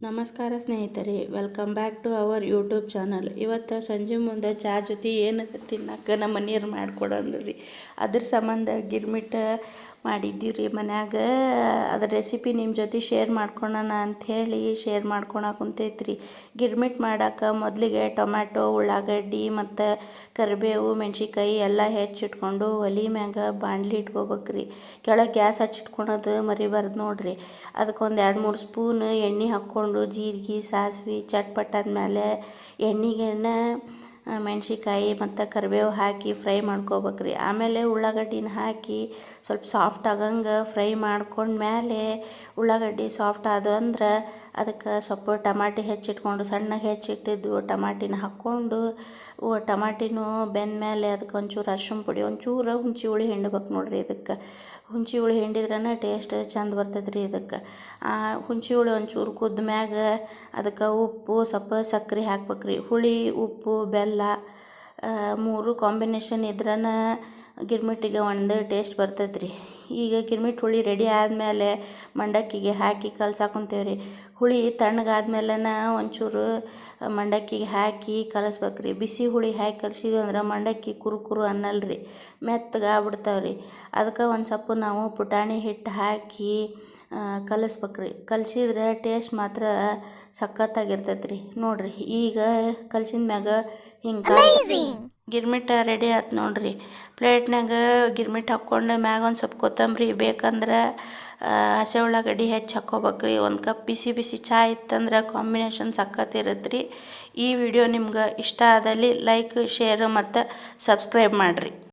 ನಮಸ್ಕಾರ ಸ್ನೇಹಿತರೆ welcome back to our YouTube channel ಇವತ್ತು ಸಂಜೆ ಮುಂದೆ ಚಾ ಜೊತೆ ಏನು ತಿನ್ನಕ್ಕೆ ನಮ್ಮ ಮನೆಯವ್ರು ರೀ ಅದ್ರ ಸಂಬಂಧ ಗಿರ್ಮಿಟ್ ಮಾಡಿದ್ದೀವಿ ರೀ ಮನ್ಯಾಗ. ಅದ್ರ ರೆಸಿಪಿ ನಿಮ್ಮ ಜೊತೆ ಶೇರ್ ಮಾಡ್ಕೊಳೋಣ ಅಂಥೇಳಿ ಶೇರ್ ಮಾಡ್ಕೊಳಕ್ಕೆ ಕುಂತೈತ್ರಿ. ಗಿರ್ಮಿಟ್ ಮಾಡಕ್ಕೆ ಮೊದಲಿಗೆ ಟೊಮ್ಯಾಟೊ, ಉಳ್ಳಾಗಡ್ಡಿ ಮತ್ತು ಕರಿಬೇವು ಮೆಣಸಿಕಾಯಿ ಎಲ್ಲ ಹೆಚ್ಚಿಟ್ಕೊಂಡು ಒಲೆ ಮ್ಯಾಗ ಬಾಣಲಿ ಇಟ್ಕೋಬೇಕ್ರಿ. ಕೆಳಗೆ ಗ್ಯಾಸ್ ಹಚ್ಚಿಟ್ಕೊಳೋದು ಮರಿಬಾರ್ದು ನೋಡಿರಿ. ಅದಕ್ಕೊಂದು ಎರಡು ಮೂರು ಸ್ಪೂನ್ ಎಣ್ಣೆ ಹಾಕ್ಕೊಂಡು ಜೀರಿಗೆ ಸಾಸ್ವೆ ಚಟ್ಪಟ್ ಆದಮೇಲೆ ಎಣ್ಣೆಗೆನ ಮೆಣ್ಸಿನ್ಕಾಯಿ ಮತ್ತು ಕರಿಬೇವು ಹಾಕಿ ಫ್ರೈ ಮಾಡ್ಕೋಬೇಕ್ರಿ. ಆಮೇಲೆ ಉಳ್ಳಾಗಡ್ಡಿನ ಹಾಕಿ ಸ್ವಲ್ಪ ಸಾಫ್ಟ್ ಆಗಂಗೆ ಫ್ರೈ ಮಾಡ್ಕೊಂಡ್ಮೇಲೆ ಉಳ್ಳಾಗಡ್ಡಿ ಸಾಫ್ಟ್ ಆದವು ಅಂದ್ರೆ ಅದಕ್ಕೆ ಸ್ವಲ್ಪ ಟಮಾಟಿ ಹೆಚ್ಚಿಟ್ಕೊಂಡು ಸಣ್ಣಗೆ ಹೆಚ್ಚಿಟ್ಟಿದ್ದು ಟಮಾಟಿನ ಹಾಕ್ಕೊಂಡು ಟಮಾಟಿನೂ ಬೆಂದ ಮೇಲೆ ಅದಕ್ಕೆ ಒಂಚೂರು ಅರ್ಶಿನ ಪುಡಿ, ಒಂಚೂರು ಹುಂಚಿ ಹುಳಿ ಹಿಂಡ್ಬೇಕು ನೋಡ್ರಿ ಇದಕ್ಕೆ. ಹುಂಚಿ ಹುಳಿ ಹಿಂಡಿದ್ರನ ಟೇಸ್ಟ್ ಚಂದ ಬರ್ತದೆ ರೀ ಇದಕ್ಕೆ ಹುಂಚಿ ಹುಳಿ ಒಂಚೂರು ಕುದ್ದ ಮ್ಯಾಗ ಅದಕ್ಕೆ ಉಪ್ಪು ಸ್ವಲ್ಪ ಸಕ್ಕರೆ ಹಾಕ್ಬೇಕ್ರಿ. ಹುಳಿ, ಉಪ್ಪು, ಬೆಲ್ಲ ಮೂರು ಕಾಂಬಿನೇಷನ್ ಇದ್ರನ ಗಿರ್ಮಿಟ್ಟಿಗೆ ಒಂದು ಟೇಸ್ಟ್ ಬರ್ತೈತೆ ಈಗ ಗಿರ್ಮಿಟ್ ಹುಳಿ ರೆಡಿ ಆದಮೇಲೆ ಮಂಡಕ್ಕಿಗೆ ಹಾಕಿ ಕಲಸಾಕೊಂತೇವೆ ರೀ ಹುಳಿ ತಣ್ಣಗಾದ್ಮೇಲೆನ ಒಂಚೂರು ಮಂಡಕ್ಕಿಗೆ ಹಾಕಿ ಕಲಸ್ಬೇಕು ರೀ ಬಿಸಿ ಹುಳಿ ಹಾಕಿ ಕಲಸಿದ್ವಿ ಅಂದ್ರೆ ಮಂಡಕ್ಕಿ ಕುರು ಕುರು ಅನ್ನಲ್ಲ ರೀ ಮೆತ್ತಗೆ ಆಗ್ಬಿಡ್ತಾವೆ ರೀ ಅದಕ್ಕೆ ಒಂದು ಸ್ವಲ್ಪ ನಾವು ಪುಟಾಣಿ ಹಿಟ್ಟು ಹಾಕಿ ಕಲಸ್ಬೇಕು ರೀ ಕಲಸಿದ್ರೆ ಟೇಸ್ಟ್ ಮಾತ್ರ ಸಖತ್ತಾಗಿರ್ತೈತೆ ರೀ ನೋಡಿರಿ ಈಗ ಕಲ್ಸಿದ ಮ್ಯಾಗ ಹಿಂಗೆ ಗಿರ್ಮಿಟ್ ರೆಡಿ ಆಯ್ತು ನೋಡ್ರಿ. ಪ್ಲೇಟ್ನಾಗ ಗಿರ್ಮಿಟ್ ಹಾಕ್ಕೊಂಡು ಮ್ಯಾಗ ಒಂದು ಸ್ವಲ್ಪ ಕೊತ್ತಂಬರಿ ಬೇಕಂದ್ರೆ ಹಸೆ ಉಳ್ಳಾಗಡ್ಡಿ ಹೆಚ್ಚು ಹಾಕ್ಕೋಬೇಕ್ರಿ ಒಂದು ಕಪ್ ಬಿಸಿ ಬಿಸಿ ಚಹಾ ಇತ್ತಂದ್ರೆ ಕಾಂಬಿನೇಷನ್ ಸಖತ್ತಿರುತ್ತೆ ರೀ ಈ ವಿಡಿಯೋ ನಿಮ್ಗೆ ಇಷ್ಟ ಆದಲ್ಲಿ ಲೈಕ್ ಶೇರ್ ಮತ್ತು ಸಬ್ಸ್ಕ್ರೈಬ್ ಮಾಡಿರಿ.